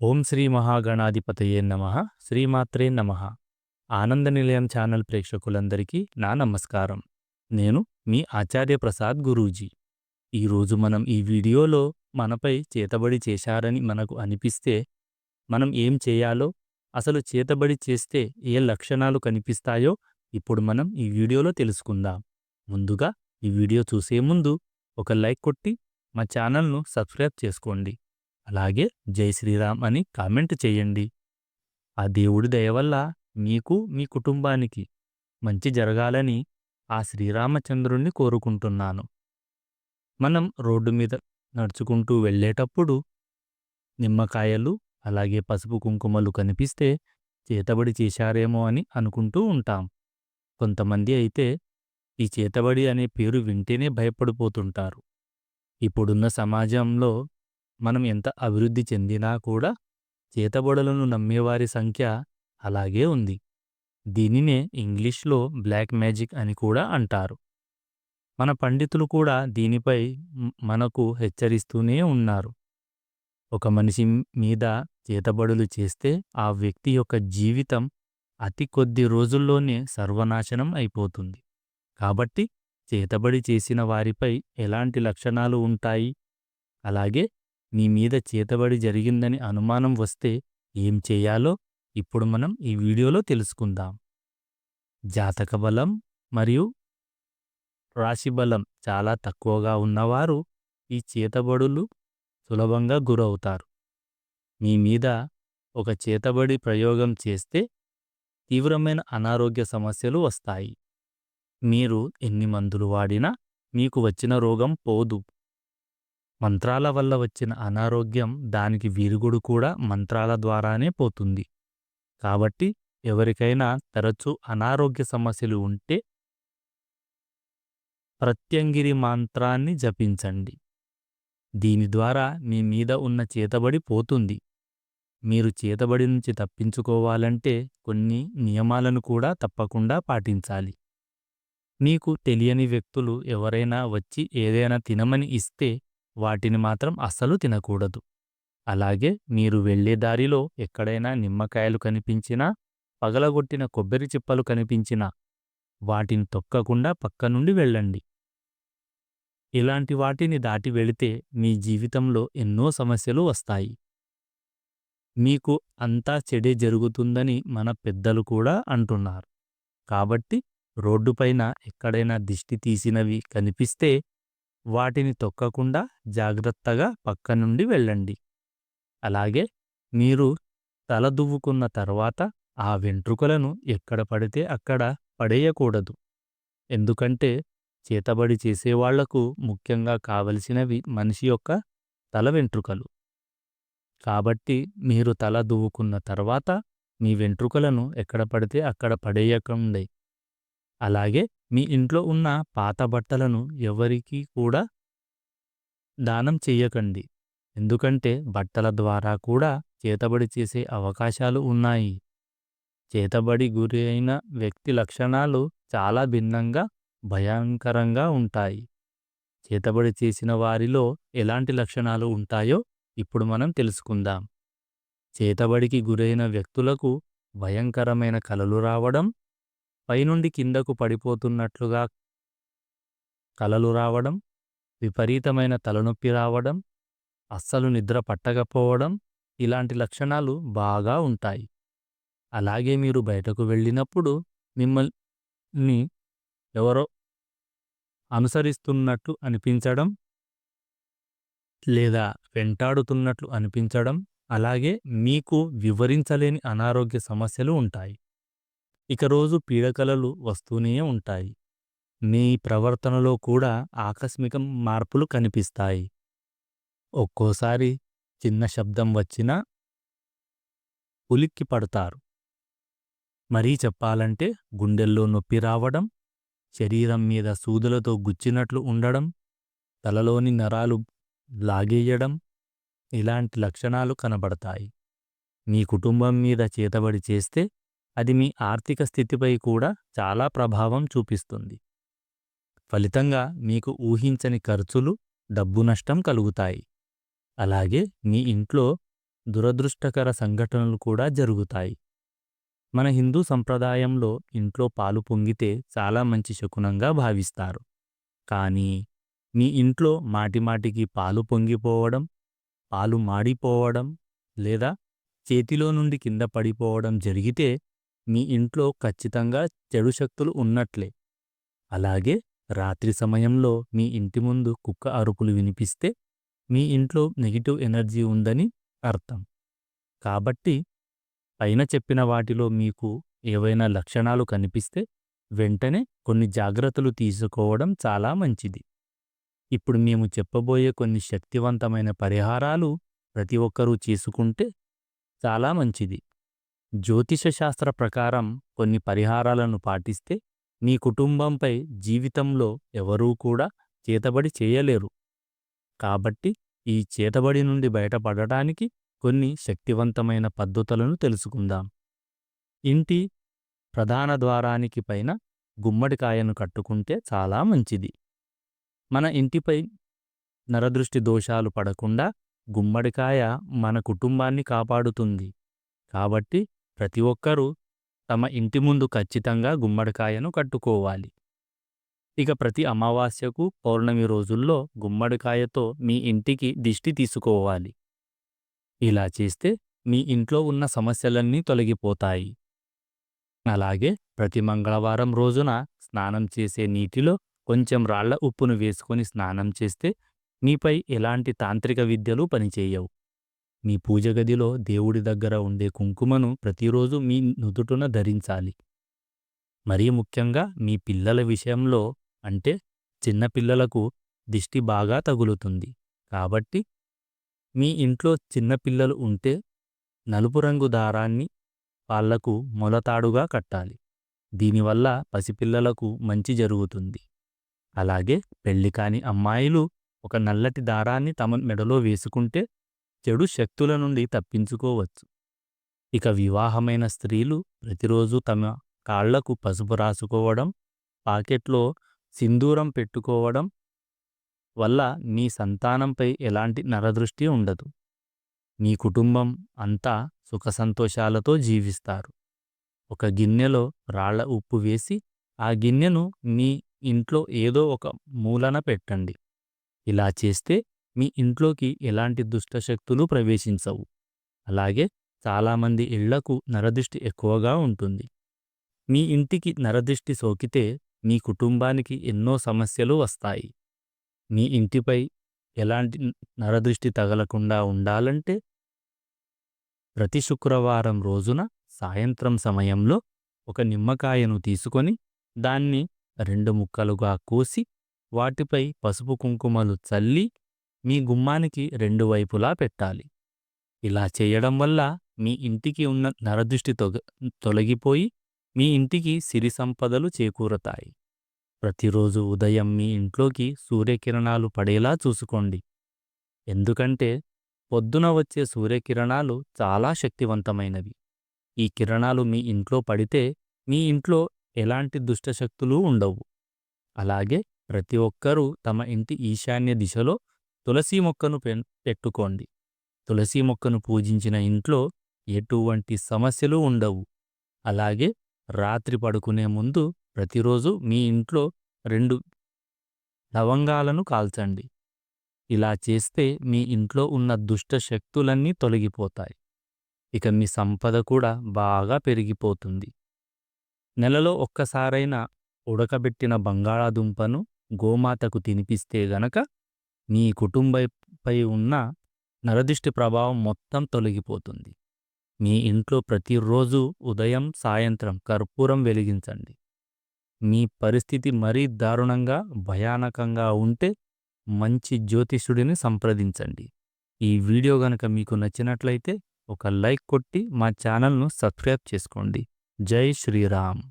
ఓం శ్రీ మహాగణాధిపతయే నమ శ్రీమాత్రే నమ. ఆనంద నిలయం ఛానల్ ప్రేక్షకులందరికీ నా నమస్కారం. నేను మీ ఆచార్య ప్రసాద్ గురూజీ. ఈరోజు మనం ఈ వీడియోలో మనపై చేతబడి చేశారని మనకు అనిపిస్తే మనం ఏం చేయాలో అసలు చేతబడి చేస్తే ఏ లక్షణాలు కనిపిస్తాయో ఇప్పుడు మనం ఈ వీడియోలో తెలుసుకుందాం. ముందుగా ఈ వీడియో చూసే ముందు ఒక లైక్ కొట్టి మా ఛానల్ను సబ్స్క్రైబ్ చేసుకోండి. అలాగే జై శ్రీరామ్ అని కామెంట్ చేయండి. ఆ దేవుడి దయవల్ల మీకు మీ కుటుంబానికి మంచి జరగాలని ఆ శ్రీరామచంద్రుణ్ణి కోరుకుంటున్నాను. మనం రోడ్డు మీద నడుచుకుంటూ వెళ్ళేటప్పుడు నిమ్మకాయలు అలాగే పసుపు కుంకుమలు కనిపిస్తే చేతబడి చేశారేమో అని అనుకుంటూ ఉంటాం. కొంతమంది అయితే ఈ చేతబడి అనే పేరు వింటేనే భయపడిపోతుంటారు. ఇప్పుడున్న సమాజంలో మనం ఎంత అభివృద్ధి చెందినా కూడా చేతబడులను నమ్మేవారి సంఖ్య అలాగే ఉంది. దీనినే ఇంగ్లీష్లో బ్లాక్ మ్యాజిక్ అని కూడా అంటారు. మన పండితులు కూడా దీనిపై మనకు హెచ్చరిస్తూనే ఉన్నారు. ఒక మనిషి మీద చేతబడులు చేస్తే ఆ వ్యక్తి యొక్క జీవితం అతి కొద్ది రోజుల్లోనే సర్వనాశనం అయిపోతుంది. కాబట్టి చేతబడి చేసిన వారిపై ఎలాంటి లక్షణాలు ఉంటాయి? అలాగే మీ మీద చేతబడి జరిగిందని అనుమానం వస్తే ఏం చేయాలో ఇప్పుడు మనం ఈ వీడియోలో తెలుసుకుందాం. జాతక బలం మరియు రాశిబలం చాలా తక్కువగా ఉన్నవారు ఈ చేతబడులు సులభంగా గురవుతారు. మీ మీద ఒక చేతబడి ప్రయోగం చేస్తే తీవ్రమైన అనారోగ్య సమస్యలు వస్తాయి. మీరు ఎన్ని మందులు వాడినా మీకు వచ్చిన రోగం పోదు. మంత్రాల వల్ల వచ్చిన అనారోగ్యం దానికి విరుగుడు కూడా మంత్రాల ద్వారానే పోతుంది. కాబట్టి ఎవరికైనా తరచూ అనారోగ్య సమస్యలు ఉంటే ప్రత్యంగిరి మంత్రాన్ని జపించండి. దీని ద్వారా మీ మీద ఉన్న చేతబడి పోతుంది. మీరు చేతబడి నుంచి తప్పించుకోవాలంటే కొన్ని నియమాలను కూడా తప్పకుండా పాటించాలి. మీకు తెలియని వ్యక్తులు ఎవరైనా వచ్చి ఏదైనా తినమని ఇస్తే వాటిని మాత్రం అస్సలు తినకూడదు. అలాగే మీరు వెళ్ళే దారిలో ఎక్కడైనా నిమ్మకాయలు కనిపించినా పగలగొట్టిన కొబ్బరి చిప్పలు కనిపించినా వాటిని తొక్కకుండా పక్క నుండి వెళ్ళండి. ఇలాంటి వాటిని దాటి వెళితే మీ జీవితంలో ఎన్నో సమస్యలు వస్తాయి. మీకు అంతా చెడే జరుగుతుందని మన పెద్దలు కూడా అంటున్నారు. కాబట్టి రోడ్డుపైన ఎక్కడైనా దిష్టి తీసినవి కనిపిస్తే వాటిని తొక్కకుండా జాగ్రత్తగా పక్క నుండి వెళ్ళండి. అలాగే మీరు తల దువ్వుకున్న తర్వాత ఆ వెంట్రుకలను ఎక్కడ పడితే అక్కడ పడేయకూడదు. ఎందుకంటే చేతబడి చేసేవాళ్ళకు ముఖ్యంగా కావలసినవి మనిషి యొక్క తల వెంట్రుకలు. కాబట్టి మీరు తల దువ్వుకున్న తర్వాత మీ వెంట్రుకలను ఎక్కడ పడితే అక్కడ పడేయకండి. అలాగే మీ ఇంట్లో ఉన్న పాత బట్టలను ఎవరికీ కూడా దానం చెయ్యకండి. ఎందుకంటే బట్టల ద్వారా కూడా చేతబడి చేసే అవకాశాలు ఉన్నాయి. చేతబడి గురి అయిన వ్యక్తి లక్షణాలు చాలా భిన్నంగా భయంకరంగా ఉంటాయి. చేతబడి చేసిన వారిలో ఎలాంటి లక్షణాలు ఉంటాయో ఇప్పుడు మనం తెలుసుకుందాం. చేతబడికి గురైన వ్యక్తులకు భయంకరమైన కలలు రావడం పైనుండి కిందకు పడిపోతున్నట్లుగా కలలు రావడం విపరీతమైన తలనొప్పి రావడం అస్సలు నిద్ర పట్టకపోవడం ఇలాంటి లక్షణాలు బాగా ఉంటాయి. అలాగే మీరు బయటకు వెళ్ళినప్పుడు మిమ్మల్ని ఎవరో అనుసరిస్తున్నట్లు అనిపించడం లేదా వెంటాడుతున్నట్లు అనిపించడం అలాగే మీకు వివరించలేని అనారోగ్య సమస్యలు ఉంటాయి. ఇక రోజు పీడకలలు వస్తూనే ఉంటాయి. మీ ప్రవర్తనలో కూడా ఆకస్మిక మార్పులు కనిపిస్తాయి. ఒక్కోసారి చిన్న శబ్దం వచ్చినా ఉలిక్కి పడతారు. మరీ చెప్పాలంటే గుండెల్లో నొప్పి రావడం శరీరం మీద సూదులతో గుచ్చినట్లు ఉండడం తలలోని నరాలు లాగేయడం ఇలాంటి లక్షణాలు కనబడతాయి. మీ కుటుంబం మీద చేతబడి చేస్తే అది మీ ఆర్థిక స్థితిపై కూడా చాలా ప్రభావం చూపిస్తుంది. ఫలితంగా మీకు ఊహించని ఖర్చులు డబ్బు నష్టం కలుగుతాయి. అలాగే మీ ఇంట్లో దురదృష్టకర సంఘటనలు కూడా జరుగుతాయి. మన హిందూ సంప్రదాయంలో ఇంట్లో పాలు పొంగితే చాలా మంచి శకునంగా భావిస్తారు. కానీ మీ ఇంట్లో మాటిమాటికి పాలు పొంగిపోవడం పాలు మాడిపోవడం లేదా చేతిలో నుండి కింద పడిపోవడం జరిగితే మీ ఇంట్లో ఖచ్చితంగా చెడు శక్తులు ఉన్నట్లే. అలాగే రాత్రి సమయంలో మీ ఇంటి ముందు కుక్క అరుపులు వినిపిస్తే మీ ఇంట్లో నెగిటివ్ ఎనర్జీ ఉందని అర్థం. కాబట్టి పైన చెప్పిన వాటిలో మీకు ఏవైనా లక్షణాలు కనిపిస్తే వెంటనే కొన్ని జాగ్రత్తలు తీసుకోవడం చాలా మంచిది. ఇప్పుడు మేము చెప్పబోయే కొన్ని శక్తివంతమైన పరిహారాలు ప్రతి ఒక్కరూ చేసుకుంటే చాలా మంచిది. జ్యోతిషశాస్త్ర ప్రకారం కొన్ని పరిహారాలను పాటిస్తే మీ కుటుంబంపై జీవితంలో ఎవరూ కూడా చేతబడి చేయలేరు. కాబట్టి ఈ చేతబడి నుండి బయటపడటానికి కొన్ని శక్తివంతమైన పద్ధతులను తెలుసుకుందాం. ఇంటి ప్రధాన ద్వారానికి పైన గుమ్మడికాయను కట్టుకుంటే చాలా మంచిది. మన ఇంటిపై నరదృష్టి దోషాలు పడకుండా గుమ్మడికాయ మన కుటుంబాన్ని కాపాడుతుంది. కాబట్టి ప్రతి ఒక్కరూ తమ ఇంటి ముందు ఖచ్చితంగా గుమ్మడికాయను కట్టుకోవాలి. ఇక ప్రతి అమావాస్యకు పౌర్ణమి రోజుల్లో గుమ్మడికాయతో మీ ఇంటికి దిష్టి తీసుకోవాలి. ఇలా చేస్తే మీ ఇంట్లో ఉన్న సమస్యలన్నీ తొలగిపోతాయి. అలాగే ప్రతి మంగళవారం రోజున స్నానం చేసే నీటిలో కొంచెం రాళ్ళ ఉప్పును వేసుకొని స్నానం చేస్తే మీపై ఎలాంటి తాంత్రిక విద్యలు పనిచేయవు. మీ పూజగదిలో దేవుడి దగ్గర ఉండే కుంకుమను ప్రతిరోజు మీ నుదుటున ధరించాలి. మరీ ముఖ్యంగా మీ పిల్లల విషయంలో అంటే చిన్నపిల్లలకు దిష్టి బాగా తగులుతుంది. కాబట్టి మీ ఇంట్లో చిన్నపిల్లలు ఉంటే నలుపు రంగు దారాన్ని వాళ్ళకు మొలతాడుగా కట్టాలి. దీనివల్ల పసిపిల్లలకు మంచి జరుగుతుంది. అలాగే పెళ్ళి కాని అమ్మాయిలు ఒక నల్లటి దారాన్ని తమ మెడలో వేసుకుంటే చెడు శక్తుల నుండి తప్పించుకోవచ్చు. ఇక వివాహమైన స్త్రీలు ప్రతిరోజు తమ కాళ్ళకు పసుపు రాసుకోవడం పాకెట్లో సింధూరం పెట్టుకోవడం వల్ల మీ సంతానంపై ఎలాంటి నరదృష్టి ఉండదు. మీ కుటుంబం అంతా సుఖసంతోషాలతో జీవిస్తారు. ఒక గిన్నెలో రాళ్ళ ఉప్పు వేసి ఆ గిన్నెను మీ ఇంట్లో ఏదో ఒక మూలన పెట్టండి. ఇలా చేస్తే మీ ఇంట్లోకి ఎలాంటి దుష్టశక్తులు ప్రవేశించవు. అలాగే చాలామంది ఇళ్ళకు నరదిష్టి ఎక్కువగా ఉంటుంది. మీ ఇంటికి నరదిష్టి సోకితే మీ కుటుంబానికి ఎన్నో సమస్యలు వస్తాయి. మీ ఇంటిపై ఎలాంటి నరదృష్టి తగలకుండా ఉండాలంటే ప్రతి శుక్రవారం రోజున సాయంత్రం సమయంలో ఒక నిమ్మకాయను తీసుకొని దాన్ని రెండు ముక్కలుగా కోసి వాటిపై పసుపు కుంకుమలు చల్లి మీ గుమ్మానికి రెండు వైపులా పెట్టాలి. ఇలా చేయడం వల్ల మీ ఇంటికి ఉన్న నరదృష్టి తొగ తొలగిపోయి మీ ఇంటికి సిరి సంపదలు చేకూరతాయి. ప్రతిరోజు ఉదయం మీ ఇంట్లోకి సూర్యకిరణాలు పడేలా చూసుకోండి. ఎందుకంటే పొద్దున వచ్చే సూర్యకిరణాలు చాలా శక్తివంతమైనవి. ఈ కిరణాలు మీ ఇంట్లో పడితే మీ ఇంట్లో ఎలాంటి దుష్టశక్తులు ఉండవు. అలాగే ప్రతి ఒక్కరూ తమ ఇంటి ఈశాన్య దిశలో తులసీ మొక్కను పెట్టుకోండి. తులసీ మొక్కను పూజించిన ఇంట్లో ఎటువంటి సమస్యలు ఉండవు. అలాగే రాత్రి పడుకునే ముందు ప్రతిరోజు మీ ఇంట్లో రెండు లవంగాలను కాల్చండి. ఇలా చేస్తే మీ ఇంట్లో ఉన్న దుష్ట శక్తులన్నీ తొలగిపోతాయి. ఇక మీ సంపద కూడా బాగా పెరిగిపోతుంది. నెలలో ఒక్కసారైనా ఉడకబెట్టిన బంగాళాదుంపను గోమాతకు తినిపిస్తే గనక మీ కుటుంబంపై ఉన్న నరదిష్టి ప్రభావం మొత్తం తొలగిపోతుంది. మీ ఇంట్లో ప్రతిరోజు ఉదయం సాయంత్రం కర్పూరం వెలిగించండి. మీ పరిస్థితి మరీ దారుణంగా భయానకంగా ఉంటే మంచి జ్యోతిష్యుడిని సంప్రదించండి. ఈ వీడియో గనక మీకు నచ్చినట్లయితే ఒక లైక్ కొట్టి మా ఛానల్ను సబ్స్క్రైబ్ చేసుకోండి. జై శ్రీరామ్.